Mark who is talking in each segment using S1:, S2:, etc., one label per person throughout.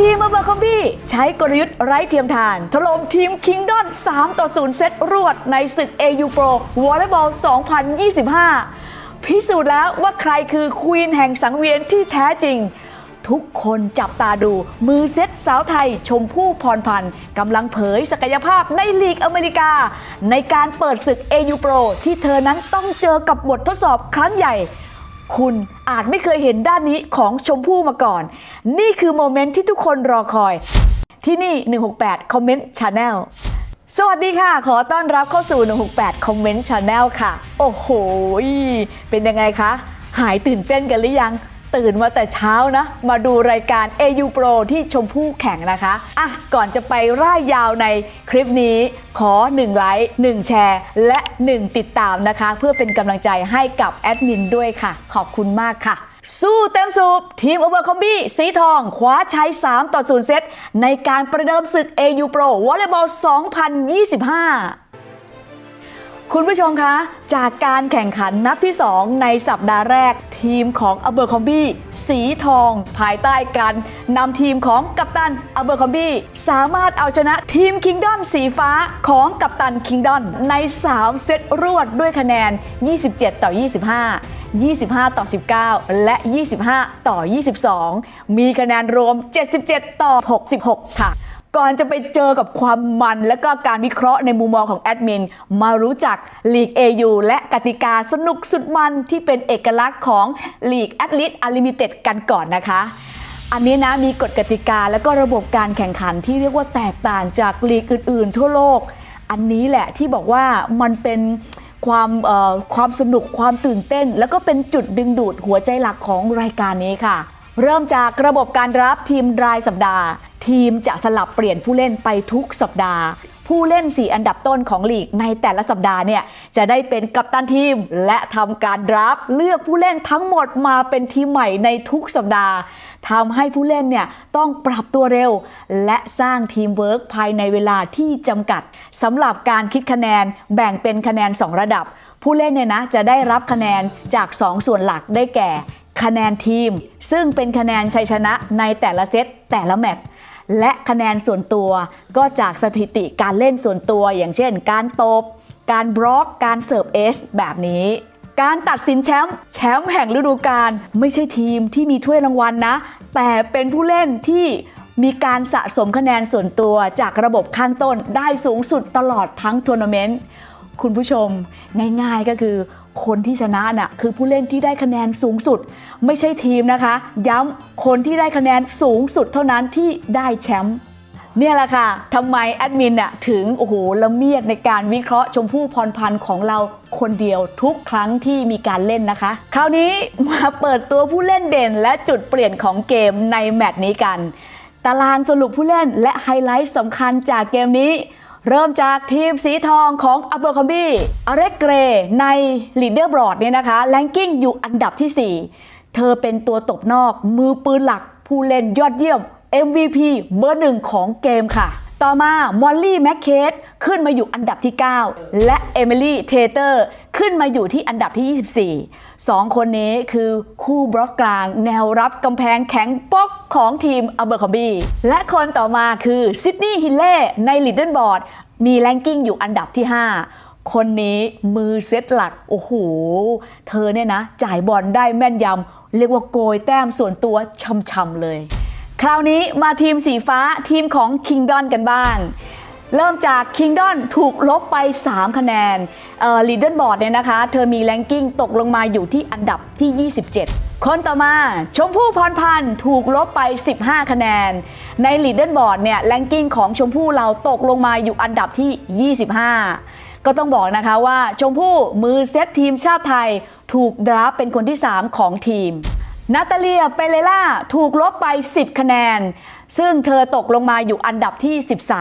S1: ทีมอเบร์คอมบี้ใช้กลยุทธ์ไร้เทียมทาน ถล่มทีมคิงดอน 3 ต่อ 0 เซตรวดในศึก AU Pro วอลเลย์บอล 2025 พิสูจน์แล้วว่าใครคือควีนแห่งสังเวียนที่แท้จริง ทุกคนจับตาดู มือเซตสาวไทยชมพู่พรพันธ์กำลังเผยศักยภาพในลีกอเมริกา ในการเปิดศึก AU Pro ที่เธอนั้นต้องเจอกับบททดสอบครั้งใหญ่ คุณอาจไม่เคยเห็นด้านนี้ของชมพู่มาก่อน นี่คือโมเมนต์ที่ทุกคนรอคอย ที่นี่ 168 Comment Channel สวัสดีค่ะ ขอต้อนรับเข้าสู่ 168 Comment Channel ค่ะ โอ้โห เป็นยังไงคะ หายตื่นเต้นกันหรือยัง ตื่นมาแต่เช้านะ มาดูรายการ AU Pro ที่ชมพู่แข่งนะคะอะก่อนจะไปร่ายยาวในคลิปนี้ขอ 1 ไลค์ 1 แชร์ และ 1 ติดตามนะคะ เพื่อเป็นกำลังใจให้กับแอดมินด้วยค่ะ ขอบคุณมากค่ะ สู้เต็มสูบ ทีม o อเ r อร์คอมบี้สีทองคว้าชัย 3 ต่อ 0 เซตในการประเดิมศึก AU Pro วอลเลย์บอล 2025 คุณผู้ชมคะ จากการแข่งขันนัดที่ 2 ในสัปดาห์แรก ทีมของอเบอร์คอมบี้สีทอง ภายใต้การนำทีมของกัปตันอเบอร์คอมบี้สามารถเอาชนะทีมคิงดอนสีฟ้าของกัปตันคิงดอนใน 3 เซตรวดด้วยคะแนน 27 ต่อ 25 25 ต่อ 19 และ 25 ต่อ 22 มีคะแนนรวม 77 ต่อ 66 ค่ะ ก่อนจะไปเจอกับความมันและก็การวิเคราะห์ในมุมมองของแอดมิน มารู้จักลีก AU และกติกาสนุกสุดมันที่เป็นเอกลักษณ์ของลีก a t l e t Unlimited กันก่อนนะคะ อันนี้นะมีกฎกติกาและก็ระบบการแข่งขันที่เรียกว่าแตกต่างจากลีกอื่น ๆ ทั่วโลก อันนี้แหละที่บอกว่ามันเป็นความความสนุกความตื่นเต้น แล้วก็เป็นจุดดึงดูดหัวใจหลักของรายการนี้ค่ะ เริ่มจากระบบการรับทีมรายสัปดาห์ ทีมจะสลับเปลี่ยนผู้เล่นไปทุกสัปดาห์ ผู้เล่น 4 อันดับต้นของลีกในแต่ละสัปดาห์เนี่ยจะได้เป็นกัปตันทีม และทำการดราฟต์เลือกผู้เล่นทั้งหมดมาเป็นทีมใหม่ในทุกสัปดาห์ทำให้ผู้เล่นเนี่ยต้องปรับตัวเร็ว และสร้างทีมเวิร์กภายในเวลาที่จำกัดสำหรับการคิดคะแนนแบ่งเป็นคะแนน 2 ระดับ ผู้เล่นเนี่ยนะจะได้รับคะแนนจาก 2 ส่วนหลักได้แก่ คะแนนทีม ซึ่งเป็นคะแนนชัยชนะในแต่ละเซตแต่ละแมตช์ และคะแนนส่วนตัวก็จากสถิติการเล่นส่วนตัว อย่างเช่น การตบ การบล็อก การเสิร์ฟเอสแบบนี้การตัดสินแชมป์แชมป์แห่งฤดูกาลไม่ใช่ทีมที่มีถ้วยรางวัลนะแต่เป็นผู้เล่นที่มีการสะสมคะแนนส่วนตัวจากระบบข้างต้นได้สูงสุดตลอดทั้งทัวร์นาเมนต์คุณผู้ชมง่ายๆก็คือ คนที่ชนะน่ะคือผู้เล่นที่ได้คะแนนสูงสุด ไม่ใช่ทีมนะคะ ย้ำคนที่ได้คะแนนสูงสุดเท่านั้นที่ได้แชมป์เนี่ยแหละค่ะทำไมแอดมินน่ะถึงโอ้โหละเมียดในการวิเคราะห์ชมพู่พรพันธ์ของเราคนเดียวทุกครั้งที่มีการเล่นนะคะ คราวนี้มาเปิดตัวผู้เล่นเด่นและจุดเปลี่ยนของเกมในแมตช์นี้กัน ตารางสรุปผู้เล่นและไฮไลท์สำคัญจากเกมนี้ เริ่มจากทีมสีทองของอั b เบอร์คอมบี้อเรกเกรในลีดเดอร์บอร์ดเนี่ยนะคะแลนกิ้งอยู่อันดับที่ 4 เธอเป็นตัวตบนอกมือปืนหลักผู้เล่นยอดเยี่ยม MVP เบอร์หนึ่งของเกมค่ะ ต่อมามอลลี่แมคเคสขึ้นมาอยู่อันดับที่ 9 และเอมิลี่เทเตอร์ ขึ้นมาอยู่ที่อันดับที่ 24 2 คนนี้คือคู่บล็อกกลาง แนวรับกำแพงแข็งป๊อกของทีมอเบอร์คอมบีและคนต่อมาคือซิดนีย์ฮิลเล่ในลิดเดิลบอร์ดมีแรงกิ้งอยู่อันดับที่ 5คนนี้มือเซตหลัก โอ้โห เธอเนี่ยนะ จ่ายบอลได้แม่นยำ เรียกว่าโกยแต้มส่วนตัวช่ำๆเลย คราวนี้มาทีมสีฟ้าทีมของคิงดอนกันบ้าง เริ่มจากคิงดอนถูกลบไป 3 คะแนนลีดเดิลบอร์ดเนี่ยนะคะ เธอมีแรงกิ้งตกลงมาอยู่ที่อันดับที่ 27 คนต่อมาชมพู่พรพันธ์ถูกลบไป 15 คะแนน ในลีดเดิลบอร์ดเนี่ยแรงกิ้งของชมพู่เราตกลงมาอยู่อันดับที่ 25 ก็ต้องบอกนะคะว่าชมพู่มือเซตทีมชาติไทย ถูกดราฟเป็นคนที่ 3 ของทีม นาตาเลียเปเลล่าถูกลบไป 10 คะแนน ซึ่งเธอตกลงมาอยู่อันดับที่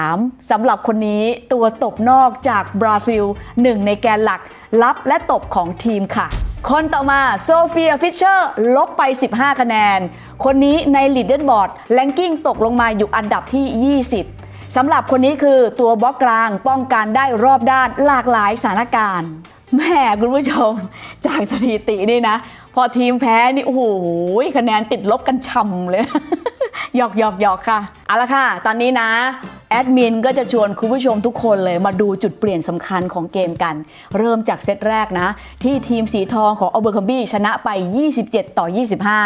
S1: 13สำหรับคนนี้ตัวตบนอกจากบราซิลหนึ่งในแกนหลัก รับและตบของทีมค่ะ คนต่อมาโซเฟียฟิชเชอร์ ลบไป 15 คะแนน คนนี้ในลีดเดนบอร์ดแลนกิ้งตกลงมาอยู่อันดับที่ 20 สำหรับคนนี้คือตัวบล็อกกลางป้องกันได้รอบด้านหลากหลายสถานการณ์แหม่คุณผู้ชม จากสถิตินี่นะ พอทีมแพ้นี่โอ้โหคะแนนติดลบกันช่ำเลยหยอกหยอกหยอกค่ะ เอาละค่ะ ตอนนี้นะ แอดมินก็จะชวนคุณผู้ชมทุกคนเลยมาดูจุดเปลี่ยนสำคัญของเกมกัน เริ่มจากเซตแรกนะ ที่ทีมสีทองของอเบอร์คัมบี้ชนะไป 27 ต่อ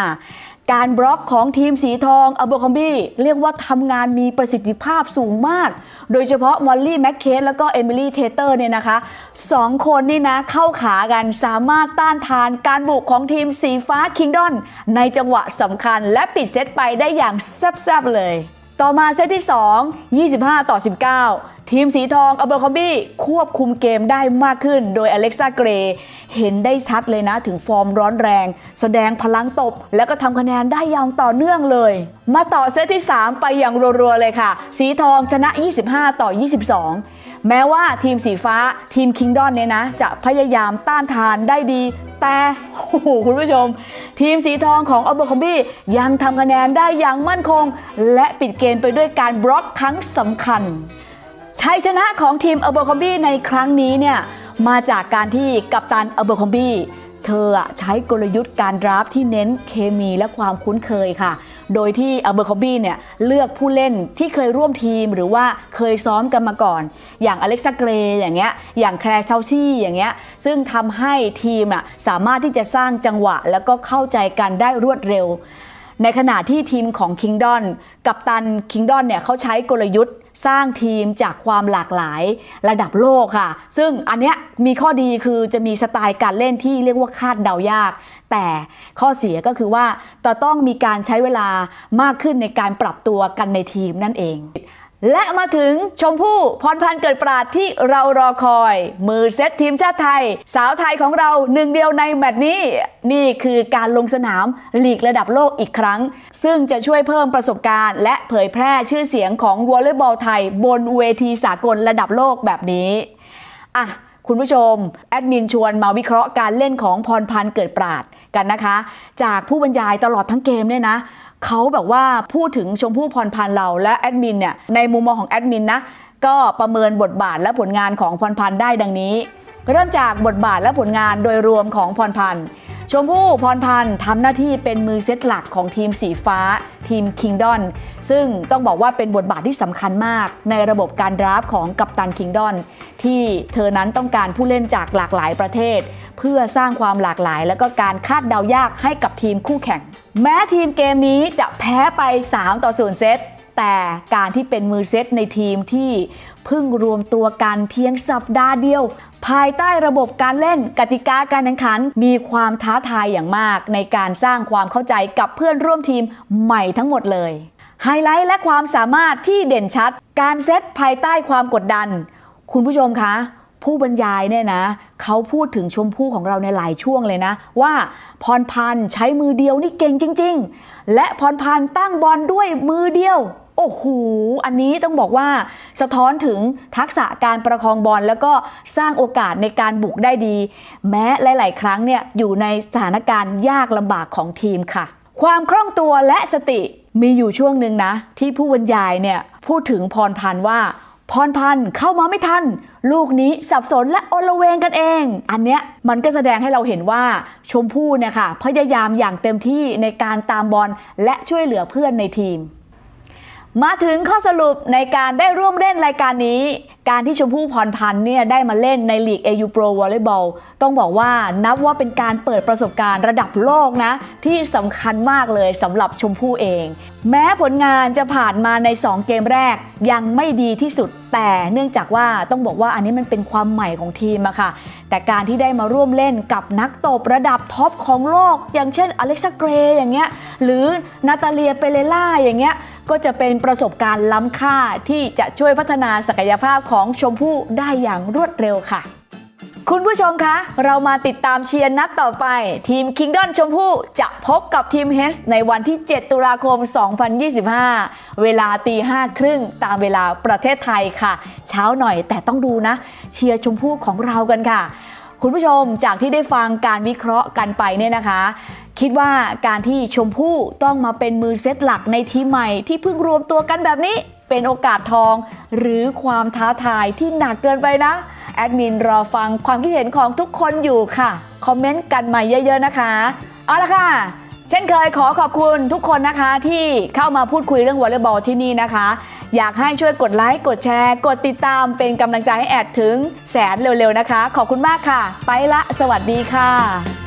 S1: 25 การบล็อกของทีมสีทองอเบอร์คัมบี้เรียกว่าทำงานมีประสิทธิภาพสูงมาก โดยเฉพาะมอลลี่แมคเคสแล้วก็เอมิลี่เทเตอร์เนี่ยนะคะสองคนนี่นะเข้าขากันสามารถต้านทานการบุกของทีมสีฟ้าคิงดอนในจังหวะสำคัญและปิดเซตไปได้อย่างแซ่บๆเลย ต่อมาเซตที่ 2 25 ต่อ 19 ทีมสีทองอเบอร์คอมบี้ควบคุมเกมได้มากขึ้น โดยอเล็กซ่าเกรเห็นได้ชัดเลยนะถึงฟอร์มร้อนแรง แสดงพลังตบ แล้วก็ทำคะแนนได้อย่างต่อเนื่องเลย มาต่อเซตที่ 3 ไปอย่างรัวๆเลยค่ะ สีทองชนะ 25 ต่อ 22 แม้ว่าทีมสีฟ้าทีมคิงดอนเนี่ยนะ จะพยายามต้านทานได้ดี แต่โอ้โหคุณผู้ชม ทีมสีทองของอเบอร์คอมบี้ยังทำคะแนนได้อย่างมั่นคง และปิดเกมไปด้วยการบล็อกครั้งสำคัญ ชัยชนะของทีมอเบอร์คอมบี้ในครั้งนี้เนี่ยมาจากการที่กัปตันอเบอร์คอมบี้เธอใช้กลยุทธ์การดราฟที่เน้นเคมีและความคุ้นเคยค่ะ โดยที่อเบอร์คอมบี้เนี่ยเลือกผู้เล่นที่เคยร่วมทีมหรือว่าเคยซ้อมกันมาก่อน อย่างอเล็กซาเกรอย่างเงี้ย อย่างแคร์เชลซี่อย่างเงี้ย ซึ่งทำให้ทีมอะสามารถที่จะสร้างจังหวะ แล้วก็เข้าใจกันได้รวดเร็ว ในขณะที่ทีมของคิงดอน กับตันคิงดอนเนี่ยเขาใช้กลยุทธ์ สร้างทีมจากความหลากหลายระดับโลกค่ะ ซึ่งอันเนี้ยมีข้อดีคือจะมีสไตล์การเล่นที่เรียกว่าคาดเดายาก แต่ข้อเสียก็คือว่าจะต้องมีการใช้เวลามากขึ้นในการปรับตัวกันในทีมนั่นเอง และมาถึงชมพู่พรพันธ์เกิดปราดที่เรารอคอย มือเซตทีมชาติไทย สาวไทยของเราหนึ่งเดียวในแมตช์นี้ นี่คือการลงสนามลีกระดับโลกอีกครั้ง ซึ่งจะช่วยเพิ่มประสบการณ์ และเผยแพร่ชื่อเสียงของวอลเลย์บอลไทย บนเวทีสากลระดับโลกแบบนี้อะคุณผู้ชม แอดมินชวนมาวิเคราะห์การเล่นของพรพันธ์เกิดปราดกันนะคะ จากผู้บรรยายตลอดทั้งเกมเนี่ยนะ เขาแบบว่าพูดถึงชมพู่พรพันธ์เราและแอดมินเนี่ยในมุมมองของแอดมินนะก็ประเมินบทบาทและผลงานของพรพันธ์ได้ดังนี้ เริ่มจากบทบาทและผลงานโดยรวมของพรพันธ์ชมพู่พรพันธ์ทำหน้าที่เป็นมือเซตหลักของทีมสีฟ้า ทีมคิงดอนซึ่งต้องบอกว่าเป็นบทบาทที่สำคัญมาก ในระบบการดราฟของกัปตันคิงดอนที่เธอนั้นต้องการผู้เล่นจากหลากหลายประเทศ เพื่อสร้างความหลากหลาย และก็การคาดเดายากให้กับทีมคู่แข่ง แม้ทีมเกมนี้จะแพ้ไป 3 ต่อ 0 เซต แต่การที่เป็นมือเซตในทีมที่เพิ่งรวมตัวกันเพียงสัปดาห์เดียว ภายใต้ระบบการเล่นกติกาการแข่งขัน มีความท้าทายอย่างมาก ในการสร้างความเข้าใจกับเพื่อนร่วมทีมใหม่ทั้งหมดเลย ไฮไลท์และความสามารถที่เด่นชัด การเซตภายใต้ความกดดัน คุณผู้ชมคะผู้บรรยายเนี่ยนะเขาพูดถึงชมพู่ของเราในหลายช่วงเลยนะ ว่าพรพันธ์ใช้มือเดียวนี่เก่งจริง ๆ และพรพันธ์ตั้งบอลด้วยมือเดียว โอ้โห อันนี้ต้องบอกว่าสะท้อนถึงทักษะการประคองบอลแล้วก็สร้างโอกาสในการบุกได้ดี แม้หลาย ๆ ครั้งเนี่ยอยู่ในสถานการณ์ยากลำบากของทีมค่ะ ความคล่องตัวและสติมีอยู่ช่วงหนึ่งนะ ที่ผู้บรรยายเนี่ยพูดถึงพรพันธ์ว่าพรพันธ์เข้ามาไม่ทัน ลูกนี้สับสนและโอลเวงกันเอง อันเนี้ยมันก็แสดงให้เราเห็นว่าชมพู่เนี่ยค่ะพยายามอย่างเต็มที่ในการตามบอลและช่วยเหลือเพื่อนในทีม มาถึงข้อสรุปในการได้ร่วมเล่นรายการนี้ การที่ชมพู่พรพันธ์เนี่ยได้มาเล่นในลีก AU Pro Volleyball ต้องบอกว่านับว่าเป็นการเปิดประสบการณ์ระดับโลกนะ ที่สำคัญมากเลยสำหรับชมพู่เอง แม้ผลงานจะผ่านมาใน 2 เกมแรกยังไม่ดีที่สุด แต่เนื่องจากว่าต้องบอกว่าอันนี้มันเป็นความใหม่ของทีมอะค่ะ แต่การที่ได้มาร่วมเล่นกับนักตบระดับท็อปของโลก อย่างเช่นอเล็กซาเกรอย่างเงี้ยหรือนาตาเลียเปเรล่าอย่างเงี้ยก็จะเป็นประสบการณ์ล้ำค่าที่จะช่วยพัฒนาศักยภาพของชมพู่ได้อย่างรวดเร็วค่ะ คุณผู้ชมคะ เรามาติดตามเชียร์นัดต่อไป ทีมคิงดอนชมพู่จะพบกับทีมเฮสในวันที่ 7 ตุลาคม 2025 เวลาตีห้าครึ่งตามเวลาประเทศไทยค่ะ เช้าหน่อยแต่ต้องดูนะ เชียร์ชมพู่ของเรากันค่ะ คุณผู้ชมจากที่ได้ฟังการวิเคราะห์กันไปเนี่ยนะคะคิดว่าการที่ชมพู่ต้องมาเป็นมือเซตหลักในทีมใหม่ที่เพิ่งรวมตัวกันแบบนี้ เป็นโอกาสทอง หรือความท้าทายที่หนักเกินไปนะ แอดมินรอฟังความคิดเห็นของทุกคนอยู่ค่ะ คอมเมนต์กันมาเยอะๆนะคะ เอาละค่ะ เช่นเคยขอขอบคุณทุกคนนะคะที่เข้ามาพูดคุยเรื่องวอลเลย์บอลที่นี่นะคะ อยากให้ช่วยกดไลค์กดแชร์ กดติดตามเป็นกำลังใจให้แอดถึงแสนเร็วๆนะคะ ขอบคุณมากค่ะ ไปละ สวัสดีค่ะ